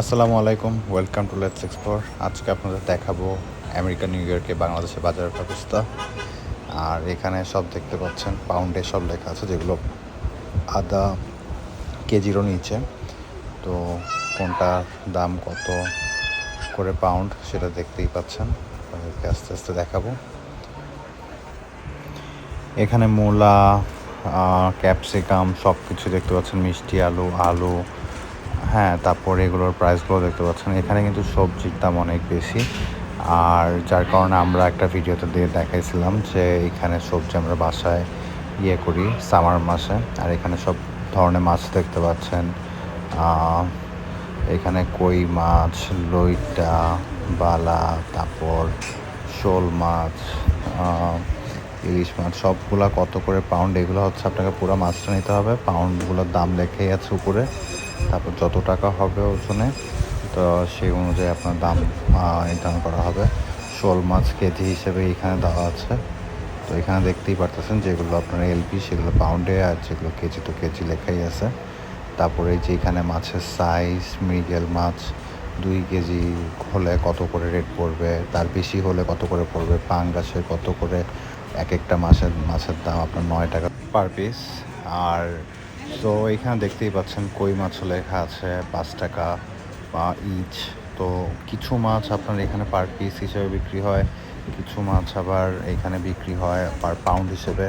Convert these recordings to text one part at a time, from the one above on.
আসসালামু আলাইকুম welcome to let's explore আজকে আপনাদের দেখাবো আমেরিকা নিউ ইয়র্কে বাংলাদেশের বাজারের ব্যবস্থা আর এখানে সব দেখতে পাচ্ছেন পাউন্ডে সব লেখা আছে, যেগুলো আদা কেজিরও নিচে। তো কোনটার দাম কত করে পাউন্ড সেটা দেখতেই পাচ্ছেন। আপনাদেরকে আস্তে আস্তে দেখাবো। এখানে মূলা ক্যাপসিকাম সব কিছু দেখতে পাচ্ছেন, মিষ্টি আলু আলু হ্যাঁ তারপরে এগুলোর প্রাইসগুলো দেখতে পাচ্ছেন। এখানে কিন্তু সবজির দাম অনেক বেশি। আর যার কারণে আমরা একটা ভিডিওতে দিয়ে দেখাইছিলাম যে এখানে সবজি আমরা বাসায় ইয়ে করি সামার মাসে। আর এখানে সব ধরনের মাছ দেখতে পাচ্ছেন। এখানে কই মাছ, লইটা, বালা, তারপর শোল মাছ ইলিশ মাছ, সবগুলা কত করে পাউন্ড এগুলো হচ্ছে আপনাকে পুরো মাছটা নিতে হবে। পাউন্ডগুলোর দাম লেখাই আছে উপরে। তারপর যত টাকা হবে ওজনে, তো সেই অনুযায়ী আপনার দাম নির্ধারণ করা হবে। শোল মাছ কেজি হিসেবে এখানে দেওয়া আছে। তো এখানে দেখতেই পারতেছেন যেগুলো আপনার এলপি সেগুলো পাউন্ডে আর যেগুলো কেজি তো কেজি লেখাই আছে। তারপরে যে এখানে মাছের সাইজ মৃগেল মাছ, দুই কেজি হলে কত করে রেট পড়বে, তার বেশি হলে কত করে পড়বে পাঙ্গাসের কত করে, এক একটা মাসের মাছের দাম আপনার নয় টাকা পার পিস আর তো এখানে দেখতেই পাচ্ছেন কই মাছও লেখা আছে, পাঁচ টাকা বা ইচ। তো কিছু মাছ আপনার এখানে পার পিস হিসেবে বিক্রি হয়, কিছু মাছ আবার এখানে বিক্রি হয় পার পাউন্ড হিসেবে।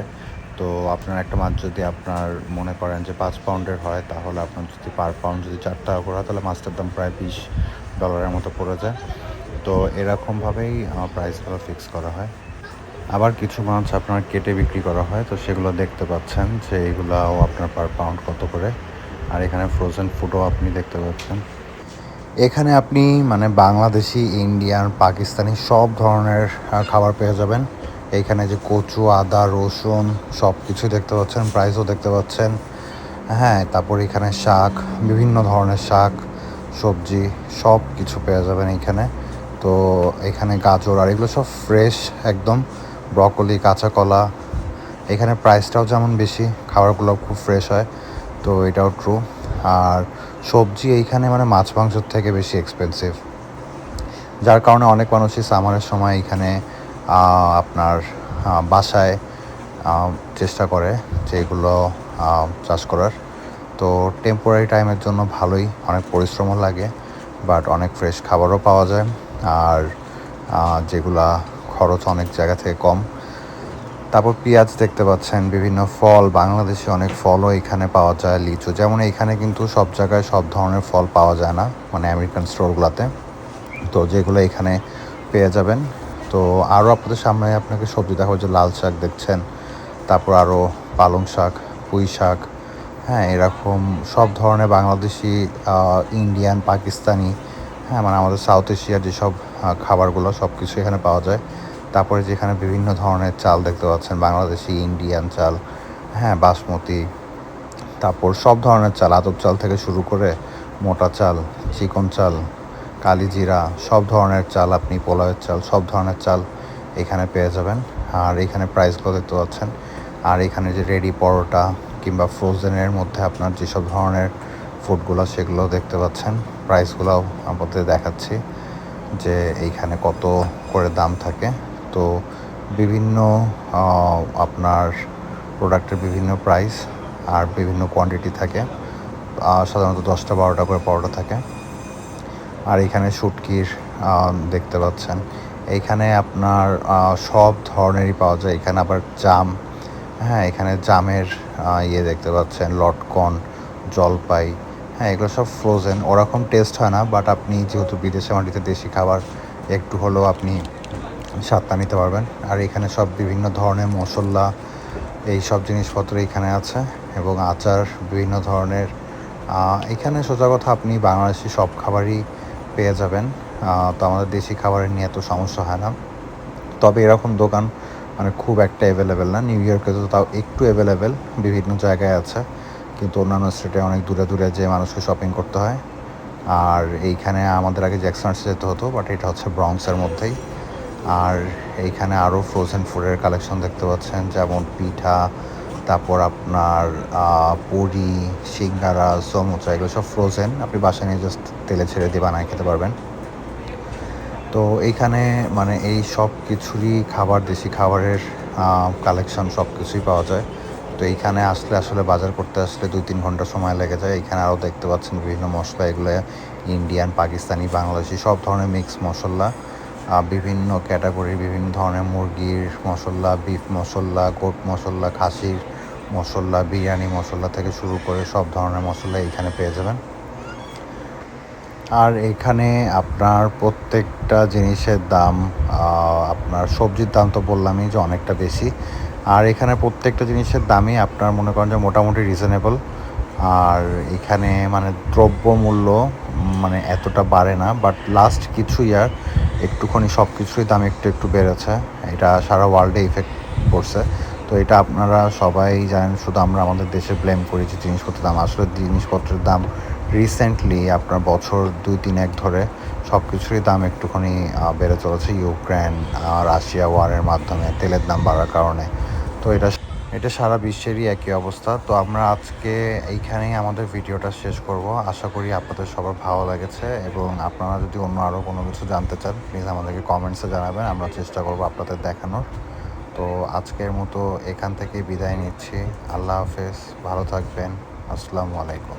তো আপনার একটা মাছ যদি আপনার মনে করেন যে পাঁচ পাউন্ডের হয়, তাহলে আপনার যদি পার পাউন্ড যদি চার টাকা করে হয়, তাহলে মাছটার দাম প্রায় বিশ ডলারের মতো পড়ে যায়। তো এরকমভাবেই প্রাইসগুলো ফিক্স করা হয়। আবার কিছু মাছ আপনার কেটে বিক্রি করা হয়, তো সেগুলো দেখতে পাচ্ছেন যে এগুলাও আপনার পার পাউন্ড কত করে। আর এখানে ফ্রোজেন ফুডও আপনি দেখতে পাচ্ছেন। এখানে আপনি মানে বাংলাদেশি, ইন্ডিয়ান, পাকিস্তানি সব ধরনের খাবার পেয়ে যাবেন। এইখানে যে কচু, আদা, রসুন সব কিছু দেখতে পাচ্ছেন প্রাইসও দেখতে পাচ্ছেন। হ্যাঁ তারপর এখানে শাক, বিভিন্ন ধরনের শাক, সবজি সব কিছু পেয়ে যাবেন এখানে। তো এখানে গাজর আর এগুলো সব ফ্রেশ একদম। ব্রকলি কাঁচা কলা এখানে প্রাইসটাও যেমন বেশি খাবারগুলো খুব ফ্রেশ হয়, তো এটাও ট্রু আর সবজি এইখানে মানে মাছ মাংসের থেকে বেশি এক্সপেন্সিভ যার কারণে অনেক মানুষই সামারের সময় এখানে আপনার বাসায় চেষ্টা করে যে এগুলো চাষ করার। তো টেম্পোরারি টাইমের জন্য ভালোই, অনেক পরিশ্রমও লাগে বাট অনেক ফ্রেশ খাবারও পাওয়া যায়। আর যেগুলা খরচ অনেক জায়গা থেকে কম। তারপর পেঁয়াজ দেখতে পাচ্ছেন, বিভিন্ন ফল, বাংলাদেশে অনেক ফলও এখানে পাওয়া যায় লিচু। যেমন এখানে কিন্তু সব জায়গায় সব ধরনের ফল পাওয়া যায় না মানে আমেরিকান স্টোরগুলোতে। তো যেগুলো এখানে পেয়ে যাবেন। তো আরও আপনাদের সামনে আপনাকে সবজি দেখা যে লাল শাক দেখছেন, তারপর আরও পালং শাক, পুঁই শাক হ্যাঁ এরকম সব ধরনের বাংলাদেশি ইন্ডিয়ান, পাকিস্তানি হ্যাঁ মানে আমাদের সাউথ এশিয়ার যেসব খাবারগুলো সব কিছু এখানে পাওয়া যায়। তারপরে যেখানে বিভিন্ন ধরনের চাল দেখতে পাচ্ছেন, বাংলাদেশি ইন্ডিয়ান চাল হ্যাঁ বাসমতি, তারপর সব ধরনের চাল, আতপ চাল থেকে শুরু করে মোটা চাল, চিকন চাল কালিজিরা সব ধরনের চাল আপনি, পোলাওয়ের চাল, সব ধরনের চাল এখানে পেয়ে যাবেন। আর এখানে প্রাইসগুলো দেখতে পাচ্ছেন। আর এখানে যে রেডি পরোটা কিংবা ফ্রোজেনের মধ্যে আপনার যেসব ধরনের ফুডগুলো সেগুলো দেখতে পাচ্ছেন। প্রাইসগুলোও আপনাদের দেখাচ্ছি যে এইখানে কত করে দাম থাকে। তো বিভিন্ন আপনার প্রোডাক্টের বিভিন্ন প্রাইস আর বিভিন্ন কোয়ান্টিটি থাকে। সাধারণত দশটা বারোটা করে পরোটা থাকে। আর এখানে শুটকির দেখতে পাচ্ছেন। এইখানে আপনার সব ধরনেরই পাওয়া যায়। এখানে আবার জাম হ্যাঁ এখানে জামের ইয়ে দেখতে পাচ্ছেন। লটকন, জলপাই হ্যাঁ এগুলো সব ফ্রোজেন ওরকম টেস্ট হয় না বাট আপনি যেহেতু বিদেশে মাটিতে দেশি খাবার, একটু হলেও আপনি স্বাদটা নিতে পারবেন। আর এখানে সব বিভিন্ন ধরনের মশলা, এই সব জিনিসপত্র এখানে আছে এবং আচার বিভিন্ন ধরনের। এখানে সোজা কথা, আপনি বাংলাদেশি সব খাবারই পেয়ে যাবেন। তো আমাদের দেশি খাবারের নিয়ে এত সমস্যা হয় না। তবে এরকম দোকান মানে খুব একটা অ্যাভেলেবেল না। নিউ ইয়র্কে তো তাও একটু অ্যাভেলেবেল বিভিন্ন জায়গায় আছে। কিন্তু অন্যান্য স্টেটে অনেক দূরে দূরে যে মানুষকে শপিং করতে হয়। আর এইখানে আমাদের আগে জ্যাকসনার্সে যেতে হতো বাট এটা হচ্ছে ব্রংসের মধ্যেই। আর এইখানে আরও ফ্রোজেন ফুডের কালেকশন দেখতে পাচ্ছেন, যেমন পিঠা, তারপর আপনার পুরি, সিঙ্গারা, সমুচা, এগুলো সব ফ্রোজেন আপনি বাসায় নিয়ে জাস্ট তেলে ছেড়ে দিয়ে বানায় খেতে পারবেন। তো এইখানে মানে এই সব কিছুরই খাবার, দেশি খাবারের কালেকশন সব কিছুই পাওয়া যায়। তো এইখানে আসলে আসলে বাজার করতে আসলে দুই তিন ঘণ্টা সময় লেগে যায়। এখানে আরও দেখতে পাচ্ছেন বিভিন্ন মশলা, এগুলো ইন্ডিয়ান, পাকিস্তানি, বাংলাদেশি, সব ধরনের মিক্স মশলা বিভিন্ন ক্যাটাগরির বিভিন্ন ধরনের মুরগির মশলা বিফ মশলা গোট মশলা, খাসির মশলা, বিরিয়ানি মশলা থেকে শুরু করে সব ধরনের মশলা এইখানে পেয়ে যাবেন। আর এখানে আপনার প্রত্যেকটা জিনিসের দাম আপনার সবজির দাম তো বললামই যে অনেকটা বেশি। আর এখানে প্রত্যেকটা জিনিসের দামই আপনার মনে করেন যে মোটামুটি রিজনেবল আর এখানে মানে দ্রব্যমূল্য মানে এতটা বাড়ে না বাট লাস্ট কিছু ইয়ার একটুখানি সব কিছুই দাম একটু একটু বেড়েছে। এটা সারা ওয়ার্ল্ডে ইফেক্ট পড়ছে তো এটা আপনারা সবাই জানেন, শুধু আমরা আমাদের দেশে ব্লেম করি যে জিনিসপত্রের দাম। আসলে জিনিসপত্রের দাম রিসেন্টলি আপনার বছর দুই, তিন, এক ধরে সব কিছুরই দাম একটুখানি বেড়ে চলেছে। ইউক্রেন রাশিয়া ওয়ারের মাধ্যমে তেলের দাম বাড়ার কারণে। তো এটা এটা সারা বিশ্বেরই একই অবস্থা। তো আমরা আজকে এইখানেই আমাদের ভিডিওটা শেষ করব। আশা করি আপনাদের সবার ভালো লেগেছে এবং আপনারা যদি অন্য আরও কোনো কিছু জানতে চান প্লিজ আমাদেরকে কমেন্টসে জানাবেন। আমরা চেষ্টা করব আপনাদের দেখানোর। তো আজকের মতো এখান থেকে বিদায় নিচ্ছি। আল্লাহ হাফেজ। ভালো থাকবেন। আসসালামু আলাইকুম।